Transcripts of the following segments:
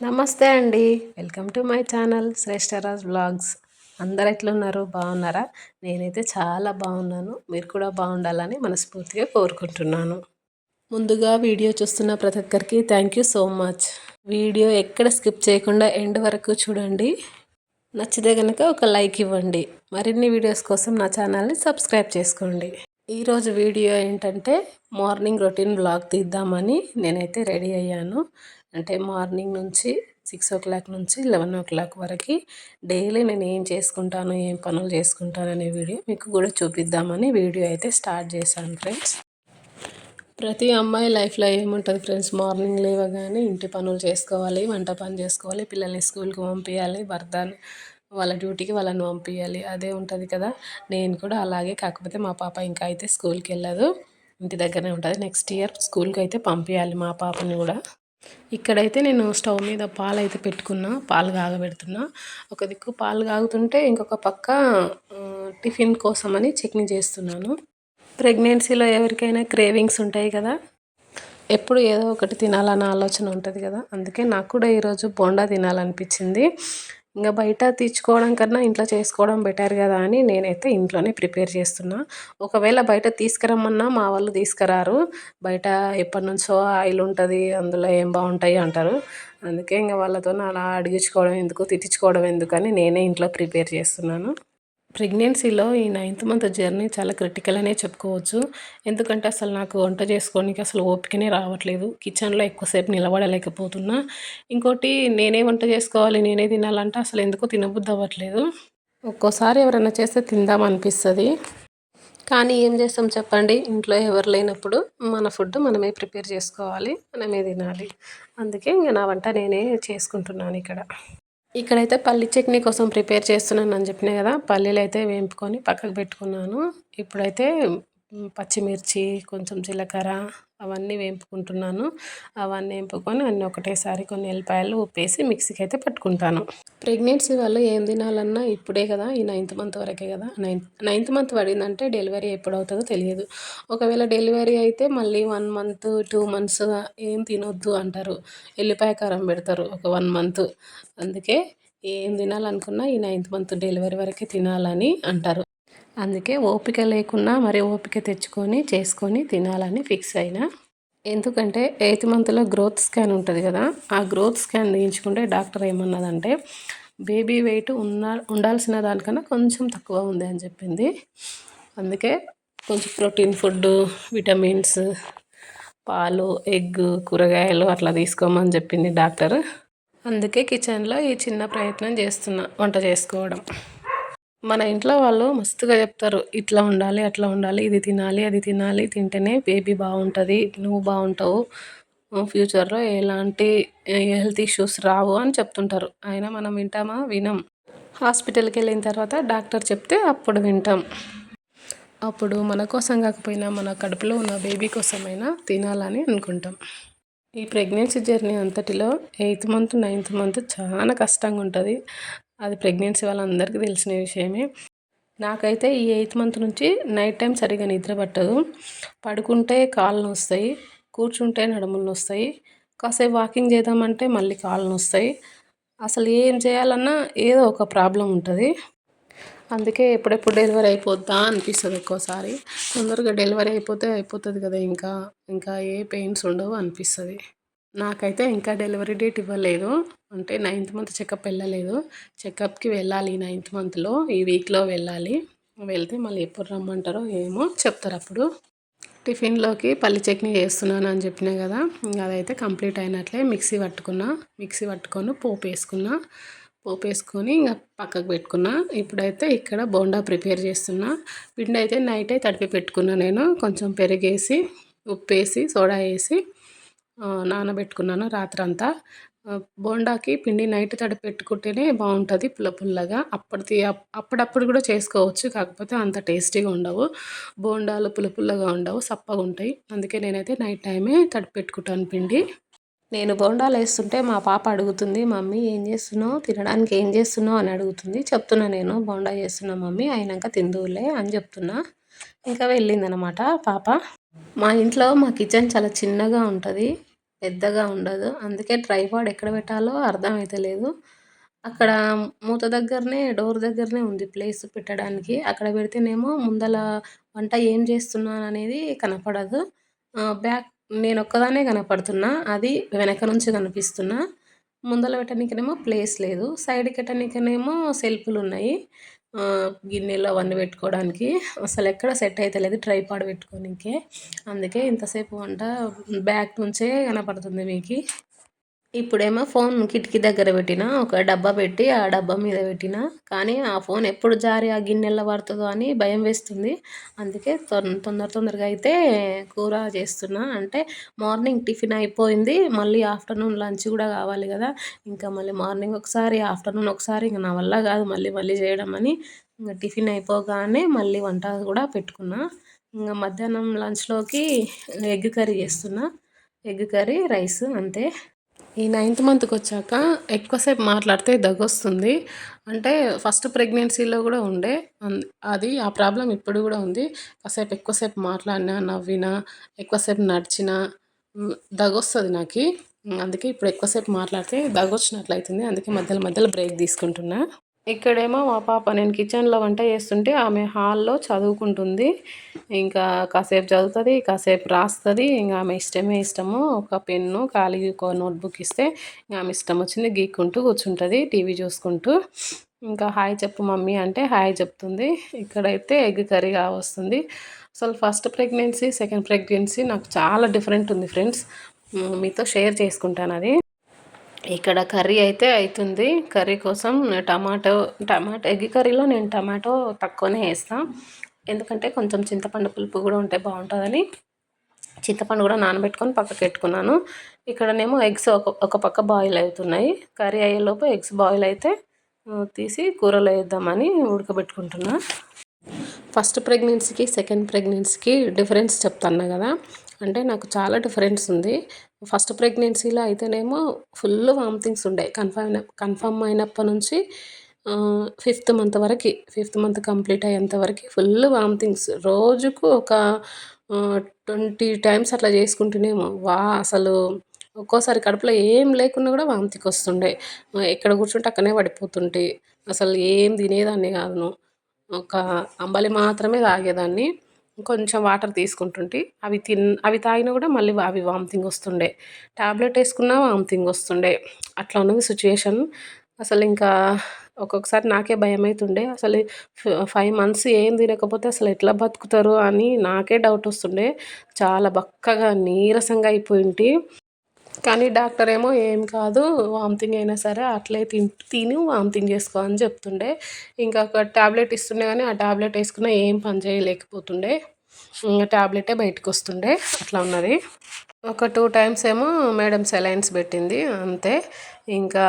నమస్తే అండి. Welcome to my channel Shreshtaraj blogs అందరు ఎట్లున్నారు? బాగున్నారా? నేనైతే చాలా బాగున్నాను. మీరు కూడా బాగుండాలని మనస్ఫూర్తిగా కోరుకుంటున్నాను. ముందుగా వీడియో చూస్తున్న ప్రతి ఒక్కరికి thank you so much video ఎక్కడ స్కిప్ చేయకుండా ఎండ్ వరకు చూడండి. నచ్చితే కనుక ఒక లైక్ ఇవ్వండి. మరిన్ని వీడియోస్ కోసం నా ఛానల్ని సబ్స్క్రైబ్ చేసుకోండి. ఈరోజు వీడియో ఏంటంటే మార్నింగ్ రొటీన్ బ్లాగ్ తీద్దామని నేనైతే రెడీ అయ్యాను. అంటే మార్నింగ్ నుంచి సిక్స్ ఓ క్లాక్ నుంచి లెవెన్ ఓ క్లాక్ వరకు డైలీ నేను ఏం చేసుకుంటాను ఏం పనులు చేసుకుంటాను అనే వీడియో మీకు కూడా చూపిద్దామని వీడియో అయితే స్టార్ట్ చేశాను ఫ్రెండ్స్. ప్రతి అమ్మాయి లైఫ్లో ఏముంటుంది ఫ్రెండ్స్? మార్నింగ్ లేవగానే ఇంటి పనులు చేసుకోవాలి వంట పని చేసుకోవాలి పిల్లల్ని స్కూల్కి పంపించాలి భర్త వాళ్ళ డ్యూటీకి వాళ్ళని పంపించాలి అదే ఉంటుంది కదా. నేను కూడా అలాగే కాకపోతే మా పాప ఇంకా అయితే స్కూల్కి వెళ్ళదు ఇంటి దగ్గరనే ఉంటుంది. నెక్స్ట్ ఇయర్ స్కూల్కి అయితే పంపించాలి మా పాపని కూడా. ఇక్కడైతే నేను స్టవ్ మీద పాలు అయితే పెట్టుకున్నా పాలు కాగబెడుతున్నా. ఒక దిక్కు పాలు కాగుతుంటే ఇంకొక పక్క టిఫిన్ కోసమని చట్నీ చేస్తున్నాను. ప్రెగ్నెన్సీలో ఎవరికైనా క్రేవింగ్స్ ఉంటాయి కదా ఎప్పుడు ఏదో ఒకటి తినాలన్న ఆలోచన ఉంటుంది కదా అందుకే నాకు కూడా ఈరోజు బోండా తినాలనిపించింది. ఇంకా బయట తెచ్చుకోవడం కన్నా ఇంట్లో చేసుకోవడం బెటర్ కదా అని నేనైతే ఇంట్లోనే ప్రిపేర్ చేస్తున్నా. ఒకవేళ బయట తీసుకురమ్మన్నా మా వాళ్ళు తీసుకురారు. బయట ఎప్పటి నుంచో ఆయిల్ ఉంటుంది అందులో ఏం బాగుంటాయి అంటారు. అందుకే ఇంకా వాళ్ళతో అలా అడిగించుకోవడం ఎందుకు తిట్టించుకోవడం ఎందుకని నేనే ఇంట్లో ప్రిపేర్ చేస్తున్నాను. ప్రెగ్నెన్సీలో ఈ నైన్త్ మంత్ జర్నీ చాలా క్రిటికల్ అనే చెప్పుకోవచ్చు. ఎందుకంటే అసలు నాకు వంట చేసుకోవడానికి అసలు ఓపికనే రావట్లేదు. కిచెన్లో ఎక్కువసేపు నిలబడలేకపోతున్నా. ఇంకోటి నేనే వంట చేసుకోవాలి నేనే తినాలంటే అసలు ఎందుకో తినబుద్ధి అవ్వట్లేదు ఒక్కోసారి ఎవరైనా చేస్తే తిందాం అనిపిస్తుంది. కానీ ఏం చేస్తాం చెప్పండి? ఇంట్లో ఎవరు లేనప్పుడు మన ఫుడ్ మనమే ప్రిపేర్ చేసుకోవాలి మనమే తినాలి. అందుకే ఇంకా నా వంట నేనే చేసుకుంటున్నాను ఇక్కడ. ఇక్కడైతే పల్లి చట్నీ కోసం ప్రిపేర్ చేస్తున్నాను అని చెప్పినా కదా పల్లీలు అయితే వేంపుకొని పక్కకు పెట్టుకున్నాను. ఇప్పుడైతే పచ్చిమిర్చి కొంచెం జీలకర్ర అవన్నీ వేపుకుంటున్నాను. అవన్నీ వేపుకొని అన్నీ ఒకటేసారి కొన్ని ఎల్లిపాయలు ఉప్పేసి మిక్సీకి అయితే పట్టుకుంటాను. ప్రెగ్నెన్సీ వాళ్ళు ఏం తినాలన్నా ఇప్పుడే కదా ఈ నైన్త్ మంత్ వరకే కదా. నైన్త్ నైన్త్ మంత్ పడిందంటే డెలివరీ ఎప్పుడు అవుతుందో తెలియదు. ఒకవేళ డెలివరీ అయితే మళ్ళీ వన్ మంత్ టూ మంత్స్ ఏం తినొద్దు అంటారు. ఎల్లిపాయ కారం పెడతారు ఒక వన్ మంత్. అందుకే ఏం తినాలనుకున్నా ఈ నైన్త్ మంత్ డెలివరీ వరకే తినాలని అంటారు. అందుకే ఓపిక లేకున్నా మరి ఓపిక తెచ్చుకొని చేసుకొని తినాలని ఫిక్స్ అయినా. ఎందుకంటే ఎయిత్ మంత్లో గ్రోత్ స్కాన్ ఉంటుంది కదా ఆ గ్రోత్ స్కాన్ తీయించుకుంటే డాక్టర్ ఏమన్నదంటే బేబీ వెయిట్ ఉన్న ఉండాల్సిన దానికన్నా కొంచెం తక్కువ ఉంది అని చెప్పింది. అందుకే కొంచెం ప్రోటీన్ ఫుడ్ విటమిన్స్ పాలు ఎగ్ కూరగాయలు అట్లా తీసుకోమని చెప్పింది డాక్టర్. అందుకే కిచెన్లో ఈ చిన్న ప్రయత్నం చేస్తున్నా వంట చేసుకోవడం. మన ఇంట్లో వాళ్ళు మస్తుగా చెప్తారు ఇట్లా ఉండాలి అట్లా ఉండాలి ఇది తినాలి అది తినాలి తింటేనే బేబీ బాగుంటుంది నువ్వు బాగుంటావు ఫ్యూచర్లో ఎలాంటి హెల్త్ ఇష్యూస్ రావు అని చెప్తుంటారు. అయినా మనం వింటామా? వినం. హాస్పిటల్కి వెళ్ళిన తర్వాత డాక్టర్ చెప్తే అప్పుడు వింటాం. అప్పుడు మన కోసం కాకపోయినా మన కడుపులో ఉన్న బేబీ కోసమైనా తినాలని అనుకుంటాం. ఈ ప్రెగ్నెన్సీ జర్నీ అంతటిలో ఎయిత్ మంత్ నైన్త్ మంత్ చాలా కష్టంగా ఉంటుంది అది ప్రెగ్నెన్సీ వాళ్ళందరికీ తెలిసిన విషయమే. నాకైతే ఈ ఎయిత్ మంత్ నుంచి నైట్ టైం సరిగా నిద్ర పట్టదు. పడుకుంటే కాళ్ళు నొస్తాయి కూర్చుంటే నడుములు నొస్తాయి కాసేపు వాకింగ్ చేద్దామంటే మళ్ళీ కాళ్ళు నొస్తాయి. అసలు ఏం చేయాలన్నా ఏదో ఒక ప్రాబ్లం ఉంటుంది. అందుకే ఎప్పుడెప్పుడు డెలివరీ అయిపోద్దా అనిపిస్తుంది ఒక్కోసారి. తొందరగా డెలివరీ అయిపోతే అయిపోతుంది కదా ఇంకా ఇంకా ఏ పెయిన్స్ ఉండవు అనిపిస్తుంది. నాకైతే ఇంకా డెలివరీ డేట్ ఇవ్వలేదు. అంటే నైన్త్ మంత్ చెకప్ వెళ్ళలేదు. చెకప్కి వెళ్ళాలి నైన్త్ మంత్లో. ఈ వీక్లో వెళ్ళాలి. వెళ్తే మళ్ళీ ఎప్పుడు రమ్మంటారో ఏమో చెప్తారు అప్పుడు. టిఫిన్లోకి పల్లి చట్నీ చేస్తున్నాను అని చెప్పినా కదా అదైతే కంప్లీట్ అయినట్లే. మిక్సీ పట్టుకున్నా మిక్సీ పట్టుకొని పోపు వేసుకున్నా పోపు వేసుకొని ఇంకా పక్కకు పెట్టుకున్నా. ఇప్పుడైతే ఇక్కడ బోండా ప్రిపేర్ చేస్తున్నా. పిండి అయితే నైటే తడిపి పెట్టుకున్నా నేను. కొంచెం పెరిగేసి ఉప్పు వేసి సోడా వేసి నానబెట్టుకున్నాను రాత్రంతా. బోండాకి పిండి నైట్ తడి పెట్టుకుంటేనే బాగుంటుంది పుల్ల పుల్లగా. అప్పటిది అప్పుడప్పుడు కూడా చేసుకోవచ్చు కాకపోతే అంత టేస్టీగా ఉండవు. బోండాలు పుల్ల పుల్లగా ఉండవు సప్పగా ఉంటాయి. అందుకే నేనైతే నైట్ టైమే తడి పెట్టుకుంటాను పిండి. నేను బోండాలు వేస్తుంటే మా పాప అడుగుతుంది మమ్మీ ఏం చేస్తున్నావు? తినడానికి ఏం చేస్తున్నావు? అని అడుగుతుంది. చెప్తున్నా నేను బోండా చేస్తున్నా మమ్మీ అయినాక తిందువులే అని చెప్తున్నా. ఇంకా వెళ్ళిందనమాట పాప. మా ఇంట్లో మా కిచెన్ చాలా చిన్నగా ఉంటుంది. పెద్దగా ఉండదు. అందుకే ట్రైపాడ్ ఎక్కడ పెట్టాలో అర్థమైతలేదు అక్కడ మూత దగ్గరనే డోర్ దగ్గరనే ఉంది ప్లేస్ పెట్టడానికి. అక్కడ పెడితేనేమో ముందల వంట ఏం చేస్తున్నాను అనేది కనపడదు బ్యాక్ నేను ఒక్కదాన్నే కనపడుతున్నా. అది వెనక నుంచి కనిపిస్తున్నా. ముందల పెట్టడానికినేమో ప్లేస్ లేదు. సైడ్కి పెట్టడానికినేమో సెల్ఫ్లు ఉన్నాయి గిన్నెలు అవన్నీ పెట్టుకోవడానికి. అసలు ఎక్కడ సెట్ అవుతలేదు ట్రైపాడ్ పెట్టుకోనికే. అందుకే ఇంతసేపు వంట బ్యాక్ నుంచే కనపడుతుంది మీకు. ఇప్పుడేమో ఫోన్ కిటికీ దగ్గర పెట్టిన ఒక డబ్బా పెట్టి ఆ డబ్బా మీద పెట్టిన కానీ ఆ ఫోన్ ఎప్పుడు జారి ఆ గిన్నెల్లో పడుతుందో అని భయం వేస్తుంది. అందుకే తొందర తొందరగా అయితే కూర చేస్తున్నా. అంటే మార్నింగ్ టిఫిన్ అయిపోయింది మళ్ళీ ఆఫ్టర్నూన్ లంచ్ కూడా కావాలి కదా. ఇంకా మళ్ళీ మార్నింగ్ ఒకసారి ఆఫ్టర్నూన్ ఒకసారి ఇంకా నా వల్ల కాదు మళ్ళీ మళ్ళీ చేయడం అని ఇంకా టిఫిన్ అయిపోగానే మళ్ళీ వంట కూడా పెట్టుకున్నా. ఇంకా మధ్యాహ్నం లంచ్లోకి ఎగ్ కర్రీ చేస్తున్నా. ఎగ్ కర్రీ రైస్ అంతే. ఈ నైన్త్ మంత్కి వచ్చాక ఎక్కువసేపు మాట్లాడితే దగ్గొస్తుంది. అంటే ఫస్ట్ ప్రెగ్నెన్సీలో కూడా ఉండే. అది ఆ ప్రాబ్లం ఇప్పుడు కూడా ఉంది. కాసేపు ఎక్కువసేపు మాట్లాడినా నవ్వినా ఎక్కువసేపు నడిచినా దగ్గొస్తుంది నాకు. అందుకే ఇప్పుడు ఎక్కువసేపు మాట్లాడితే దగ్గొచ్చినట్లయితుంది. అందుకే మధ్యలో మధ్యలో బ్రేక్ తీసుకుంటున్నా. ఇక్కడేమో మా పాప నేను కిచెన్లో వంట చేస్తుంటే ఆమె హాల్లో చదువుకుంటుంది. ఇంకా కాసేపు చదువుతుంది కాసేపు రాస్తుంది. ఇంకా ఆమె ఇష్టమే ఇష్టము. ఒక పెన్ను ఖాళీ ఒక నోట్బుక్ ఇస్తే ఇంకా ఆమె ఇష్టం వచ్చింది గీక్కుంటూ కూర్చుంటుంది టీవీ చూసుకుంటూ. ఇంకా హాయ్ చెప్పు మమ్మీ అంటే హాయ్ చెప్తుంది. ఇక్కడైతే ఎగ్ కర్రీ వస్తుంది అసలు ఫస్ట్ ప్రెగ్నెన్సీ సెకండ్ ప్రెగ్నెన్సీ నాకు చాలా డిఫరెంట్ ఉంది ఫ్రెండ్స్. మీతో షేర్ చేసుకుంటాను అది. ఇక్కడ కర్రీ అయితే అవుతుంది కర్రీ కోసం టమాటో టమాటో ఎగ్ కర్రీలో నేను టమాటో తక్కువనే వేస్తాను ఎందుకంటే కొంచెం చింతపండు పులుపు కూడా ఉంటే బాగుంటుందని చింతపండు కూడా నానబెట్టుకొని పక్కకి పెట్టుకున్నాను. ఇక్కడనేమో ఎగ్స్ ఒక ఒక పక్క బాయిల్ అవుతున్నాయి. కర్రీ అయ్యేలోపు ఎగ్స్ బాయిల్ అయితే తీసి కూరలో వేద్దామని ఉడకబెట్టుకుంటున్నా. ఫస్ట్ ప్రెగ్నెన్సీకి సెకండ్ ప్రెగ్నెన్సీకి డిఫరెన్స్ చెప్తాను కదా. అంటే నాకు చాలా డిఫరెన్స్ ఉంది. ఫస్ట్ ప్రెగ్నెన్సీలో అయితేనేమో ఫుల్ వామిటింగ్స్ ఉండే. కన్ఫర్మ్ కన్ఫర్మ్ అయినప్పటి నుంచి ఫిఫ్త్ మంత్ వరకు ఫిఫ్త్ మంత్ కంప్లీట్ అయ్యేంత వరకు ఫుల్ వామిటింగ్స్. రోజుకు ఒక ట్వంటీ టైమ్స్ అట్లా చేసుకుంటేనేమో వా అసలు ఒక్కోసారి కడుపులో ఏం లేకున్నా కూడా వామితికి వస్తుండే. ఎక్కడ కూర్చుంటే అక్కడనే పడిపోతుంటే అసలు ఏం తినేదాన్ని కాదు ఒక అంబలి మాత్రమే తాగేదాన్ని. కొంచెం వాటర్ తీసుకుంటుంటే. అవి తిన్ అవి తాగినా కూడా మళ్ళీ అవి వామిటింగ్ వస్తుండే. ట్యాబ్లెట్ వేసుకున్నా వామిటింగ్ వస్తుండే. అట్లా ఉన్నది సిచ్యుయేషన్. అసలు ఇంకా ఒక్కొక్కసారి నాకే భయం అవుతుండే అసలు ఫైవ్ మంత్స్ ఏం తినకపోతే అసలు ఎట్లా బతుకుతారు అని నాకే డౌట్ వస్తుండే. చాలా బక్కగా నీరసంగా అయిపోయింటి. కానీ డాక్టర్ ఏమో ఏం కాదు వామిటింగ్ అయినా సరే అట్లే తిన్ తిని వామిటింగ్ చేసుకో అని చెప్తుండే. ఇంకా ఒక ట్యాబ్లెట్ ఇస్తుండే కానీ ఆ ట్యాబ్లెట్ వేసుకున్నా ఏం పని చేయలేకపోతుండే. ట్యాబ్లెటే బయటకు వస్తుండే. అట్లా ఉన్నది. ఒక టూ టైమ్స్ ఏమో మేడం సెలైన్స్ పెట్టింది అంతే. ఇంకా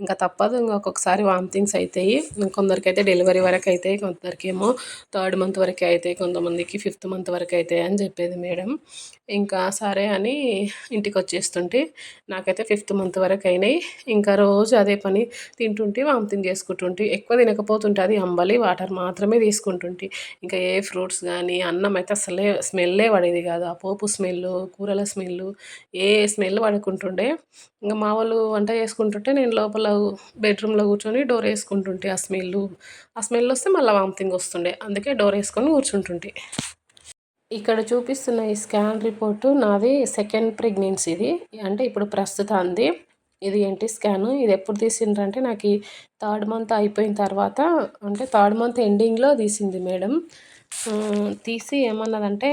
ఇంకా తప్పదు. ఇంకా ఒక్కొక్కసారి వామిటింగ్స్ అవుతాయి కొందరికైతే డెలివరీ వరకు అవుతాయి కొందరికి ఏమో థర్డ్ మంత్ వరకు అవుతాయి కొంతమందికి ఫిఫ్త్ మంత్ వరకు అవుతాయి అని చెప్పేది మేడం. ఇంకా సరే అని ఇంటికి వచ్చేస్తుంటే నాకైతే ఫిఫ్త్ మంత్ వరకు అయినాయి ఇంకా రోజు అదే పని తింటుంటే వామిటింగ్ చేసుకుంటుంటే ఎక్కువ తినకపోతుంటే అది అంబలి వాటర్ మాత్రమే తీసుకుంటుంటే ఇంకా ఏ ఫ్రూట్స్ కానీ అన్నం అయితే అసలే స్మెల్లే పడేది కాదు. ఆ పోపు స్మెల్ కూరల స్మెల్ ఏ స్మెల్ పడుకుంటుండే. ఇంకా మా వాళ్ళు వంట చేసుకుంటుంటే నేను లోపల బెడ్రూమ్లో కూర్చొని డోర్ వేసుకుంటుంటే ఆ స్మెల్ ఆ స్మెల్ వస్తే మళ్ళీ వామిటింగ్ వస్తుండే. అందుకే డోర్ వేసుకొని కూర్చుంటుంటే. ఇక్కడ చూపిస్తున్న ఈ స్కాన్ రిపోర్టు నాది సెకండ్ ప్రెగ్నెన్సీది అంటే ఇప్పుడు ప్రస్తుతాంది ఇది ఏంటి స్కాన్ ఇది ఎప్పుడు తీసిండ్రంటే నాకు ఈ థర్డ్ మంత్ అయిపోయిన తర్వాత. అంటే థర్డ్ మంత్ ఎండింగ్లో తీసింది మేడం. తీసి ఏమన్నదంటే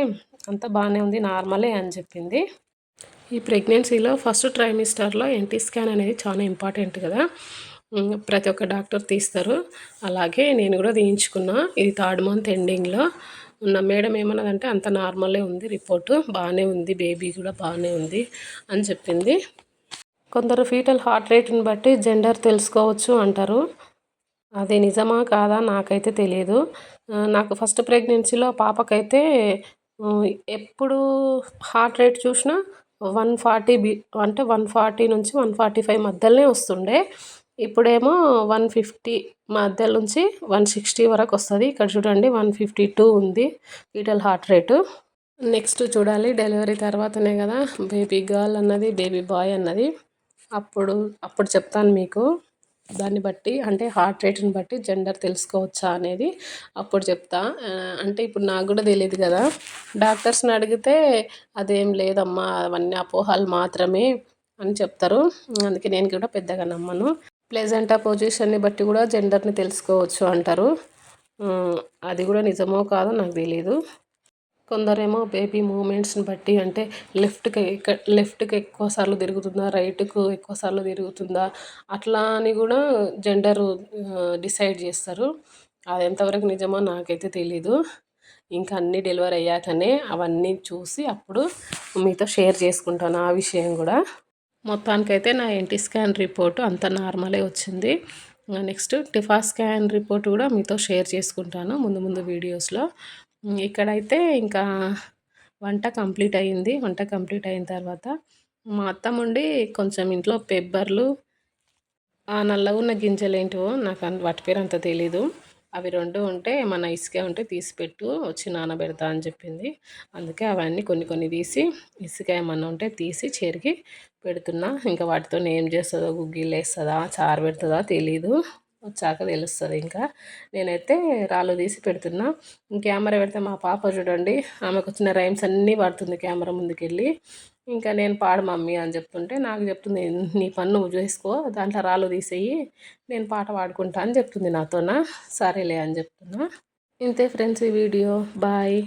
అంత బాగానే ఉంది నార్మలే అని చెప్పింది. ఈ ప్రెగ్నెన్సీలో ఫస్ట్ ట్రైమిస్టర్లో ఎన్టీ స్కాన్ అనేది చాలా ఇంపార్టెంట్ కదా. ప్రతి ఒక్క డాక్టర్ తీస్తారు. అలాగే నేను కూడా తీయించుకున్నా. ఇది థర్డ్ మంత్ ఎండింగ్లో ఉన్న మేడం ఏమన్నదంటే అంత నార్మలే ఉంది రిపోర్టు బాగానే ఉంది బేబీ కూడా బాగానే ఉంది అని చెప్పింది. కొందరు ఫీటల్ హార్ట్ రేట్ని బట్టి జెండర్ తెలుసుకోవచ్చు అంటారు. అది నిజమా కాదా నాకైతే తెలియదు. నాకు ఫస్ట్ ప్రెగ్నెన్సీలో పాపకైతే ఎప్పుడు హార్ట్ రేట్ చూసినా వన్ ఫార్టీ బి అంటే వన్ ఫార్టీ నుంచి వన్ ఫార్టీ ఫైవ్ మధ్యలోనే వస్తుండే. ఇప్పుడేమో వన్ ఫిఫ్టీ మధ్య నుంచి వన్ సిక్స్టీ వరకు వస్తుంది. ఇక్కడ చూడండి వన్ ఫిఫ్టీ టూ ఉంది ఫీటల్ హార్ట్ రేటు. నెక్స్ట్ చూడాలి డెలివరీ తర్వాతనే కదా బేబీ గర్ల్ అన్నది బేబీ బాయ్ అన్నది. అప్పుడు అప్పుడు చెప్తాను మీకు. దాన్ని బట్టి అంటే హార్ట్ రేట్ని బట్టి జెండర్ తెలుసుకోవచ్చా అనేది అప్పుడు చెప్తా. అంటే ఇప్పుడు నాకు కూడా తెలియదు కదా. డాక్టర్స్ని అడిగితే అదేం లేదమ్మా అవన్నీ అపోహలు మాత్రమే అని చెప్తారు. అందుకే నేను కూడా పెద్దగా నమ్మను. ప్లెజెంట్ ఆ పొజిషన్ని బట్టి కూడా జెండర్ని తెలుసుకోవచ్చు అంటారు. అది కూడా నిజమో కాదో నాకు తెలియదు కొందరేమో బేబీ మూమెంట్స్ని బట్టి అంటే లెఫ్ట్కి లెఫ్ట్కి ఎక్కువ సార్లు తిరుగుతుందా రైట్కు ఎక్కువ సార్లు తిరుగుతుందా అట్లా అని కూడా జెండరు డిసైడ్ చేస్తారు. అది ఎంతవరకు నిజమో నాకైతే తెలీదు. ఇంకా అన్నీ డెలివరీ అయ్యాకనే అవన్నీ చూసి అప్పుడు మీతో షేర్ చేసుకుంటాను ఆ విషయం కూడా. మొత్తానికైతే నా ఎన్టీ స్కాన్ రిపోర్టు అంత నార్మలే వచ్చింది. నెక్స్ట్ టిఫా స్కాన్ రిపోర్ట్ కూడా మీతో షేర్ చేసుకుంటాను ముందు ముందు వీడియోస్లో. ఇక్కడైతే ఇంకా వంట కంప్లీట్ అయ్యింది వంట కంప్లీట్ అయిన తర్వాత మా అత్తమ్మ ఉండి కొంచెం ఇంట్లో పెబ్బర్లు ఆ నల్లగా ఉన్న గింజలు ఏంటివో నాకు వాటి పేరు అంత తెలీదు. అవి రెండు ఉంటే మన ఇసుక ఉంటే తీసి పెట్టు వచ్చి నానబెడతా అని చెప్పింది. అందుకే అవన్నీ కొన్ని కొన్ని తీసి ఇసుక ఏమన్నా ఉంటే తీసి చెరిగి పెడుతున్నా. ఇంకా వాటితో ఏం చేస్తుందో గుగ్గిళ్ళు వేస్తుందా చారు పెడుతుందా తెలీదు. వచ్చాక తెలుస్తుంది ఇంకా. నేనైతే రాళ్ళు తీసి పెడుతున్నా. కెమెరా పెడితే మా పాప చూడండి ఆమెకు వచ్చిన రైమ్స్ అన్నీ పడుతుంది కెమెరా ముందుకెళ్ళి. ఇంకా నేను పాడు మమ్మీ అని చెప్తుంటే నాకు చెప్తుంది నీ పన్ను నువ్వు చేసుకో దాంట్లో రాళ్ళు తీసేయి నేను పాట పాడుకుంటా అని చెప్తుంది నాతోన. సరేలే అని చెప్తున్నా. ఇంతే ఫ్రెండ్స్ ఈ వీడియో. బాయ్.